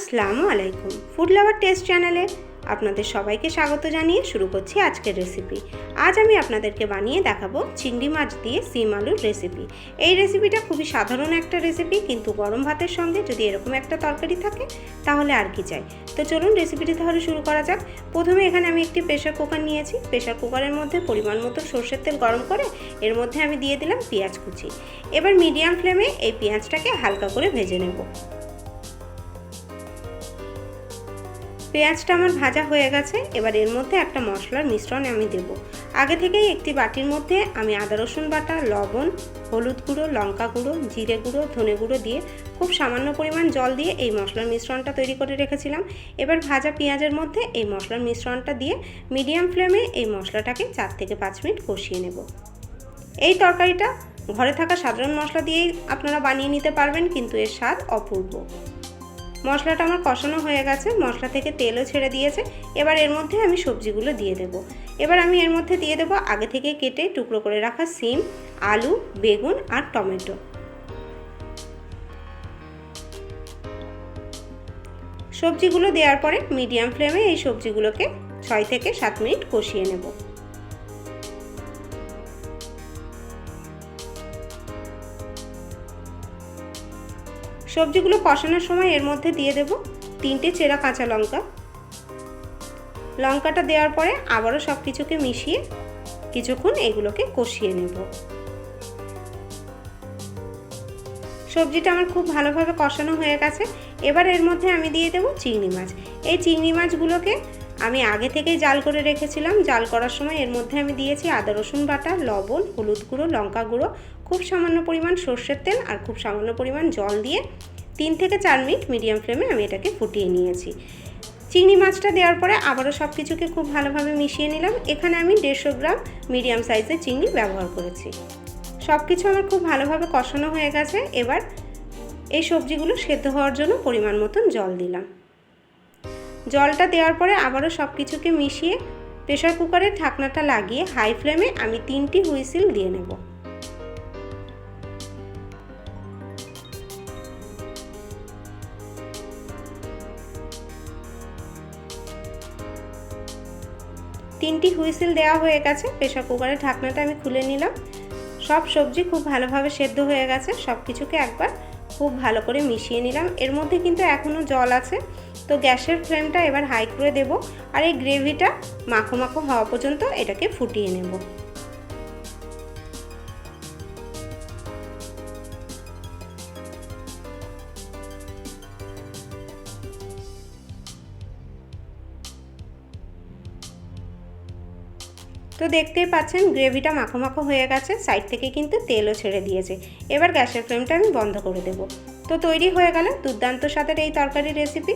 আসসালামু আলাইকুম। Food lover test চ্যানেলে আপনাদের সবাইকে স্বাগত জানিয়ে শুরু করছি আজকের রেসিপি আজ আমি আপনাদেরকে বানিয়ে দেখাবো চিংড়ি মাছ দিয়ে সিম আলুর রেসিপি এই রেসিপিটা খুবই সাধারণ একটা রেসিপি কিন্তু গরম ভাতের সঙ্গে যদি এরকম একটা তরকারি থাকে, তাহলে আর কি চাই? তো চলুন রেসিপিটি তাহলে শুরু করা যাক। প্রথমে এখানে আমি একটি প্রেশার কুকার নিয়েছি। প্রেশার কুকারের মধ্যে পরিমাণ মতো সর্ষের তেল গরম করে, এর মধ্যে আমি দিয়ে দিলাম পেঁয়াজ কুচি। এবার মিডিয়াম ফ্লেমে এই পেঁয়াজটাকে হালকা করে ভেজে নেব। পেঁয়াজটা আমার ভাজা হয়ে গেছে, এবার এর মধ্যে একটা মশলার মিশ্রণ আমি দেব। আগে থেকেই একটি বাটির মধ্যে আমি আদা, রসুন বাটা, লবণ, হলুদ গুঁড়ো, লঙ্কা গুঁড়ো, জিরে গুঁড়ো, ধনে গুঁড়ো দিয়ে খুব সামান্য পরিমাণ জল দিয়ে এই মশলার মিশ্রণটা তৈরি করে রেখেছিলাম। এবার ভাজা পেঁয়াজের মধ্যে এই মশলার মিশ্রণটা দিয়ে মিডিয়াম ফ্লেমে এই মশলাটাকে চার থেকে পাঁচ মিনিট কষিয়ে নেব। এই তরকারিটা ঘরে থাকা সাধারণ মশলা দিয়েই আপনারা বানিয়ে নিতে পারবেন, কিন্তু এর স্বাদ অপূর্ব। মশলাটা আমার কষানো হয়ে গেছে, মশলা থেকে তেলও ছেড়ে দিয়েছে। এবার এর মধ্যে আমি সবজিগুলো দিয়ে দেব। এবার আমি এর মধ্যে দিয়ে দেবো আগে থেকে কেটে টুকরো করে রাখা সিম, আলু, বেগুন আর টমেটো। সবজিগুলো দেওয়ার পরে মিডিয়াম ফ্লেমে এই সবজিগুলোকে ছয় থেকে সাত মিনিট কষিয়ে নেব। সবজিগুলো কষানোর সময় এর মধ্যে দিয়ে দেব তিনটে চেরা কাঁচা লঙ্কা। লঙ্কাটা দেওয়ার পরে আবারও সব কিছুকে মিশিয়ে কিছুক্ষণ এগুলোকে কষিয়ে নেব। সবজিটা আমার খুব ভালোভাবে কষানো হয়ে গেছে। এবার এর মধ্যে আমি দিয়ে দেবো চিংড়ি মাছ। এই চিংড়ি মাছগুলোকে আমি আগে থেকেই জাল করে রেখেছিলাম। জাল করার সময় এর মধ্যে আমি দিয়েছি আদা, রসুন বাটা, লবণ, হলুদ গুঁড়ো, লঙ্কা গুঁড়ো, খুব সামান্য পরিমাণ সর্ষের তেল আর খুব সামান্য পরিমাণ জল দিয়ে তিন থেকে চার মিনিট মিডিয়াম ফ্লেমে আমি এটাকে ফুটিয়ে নিয়েছি। চিংড়ি মাছটা দেওয়ার পরে আবারও সব কিছুকে খুব ভালোভাবে মিশিয়ে নিলাম। এখানে আমি দেড়শো গ্রাম মিডিয়াম সাইজের চিংড়ি ব্যবহার করেছি। সব কিছু আমার খুব ভালোভাবে কষানো হয়ে গেছে। এবার এই সবজিগুলো সেদ্ধ হওয়ার জন্য পরিমাণ মতন জল দিলাম। জলটা দেওয়ার পরে আবারও সব কিছুকে মিশিয়ে প্রেশার কুকারের ঢাকনাটা লাগিয়ে হাই ফ্লেমে আমি তিনটি হুইসিল দিয়ে নেব। তিনটি হুইসিল দেওয়া হয়ে গেছে প্রেশার কুকারের ঢাকনাটা আমি খুলে নিলাম। সব সবজি খুব ভালোভাবে সেদ্ধ হয়ে গেছে সব কিছুকে একবার খুব ভালো করে মিশিয়ে নিলাম। এর মধ্যে কিন্তু এখনও জল আছে। তো গ্যাসের ফ্লেমটা এবার হাই করে দেব। আর এই গ্রেভিটা মাখো মাখো হওয়া পর্যন্ত এটাকে ফুটিয়ে নেব। তো দেখতেই পাচ্ছেন, গ্রেভিটা মাখো মাখো হয়ে গেছে সাইড থেকে কিন্তু তেলও ছেড়ে দিয়েছে। এবার গ্যাসের ফ্লেমটা আমি বন্ধ করে দেব। তো তৈরি হয়ে গেল দুর্দান্ত স্বাদের এই তরকারি রেসিপি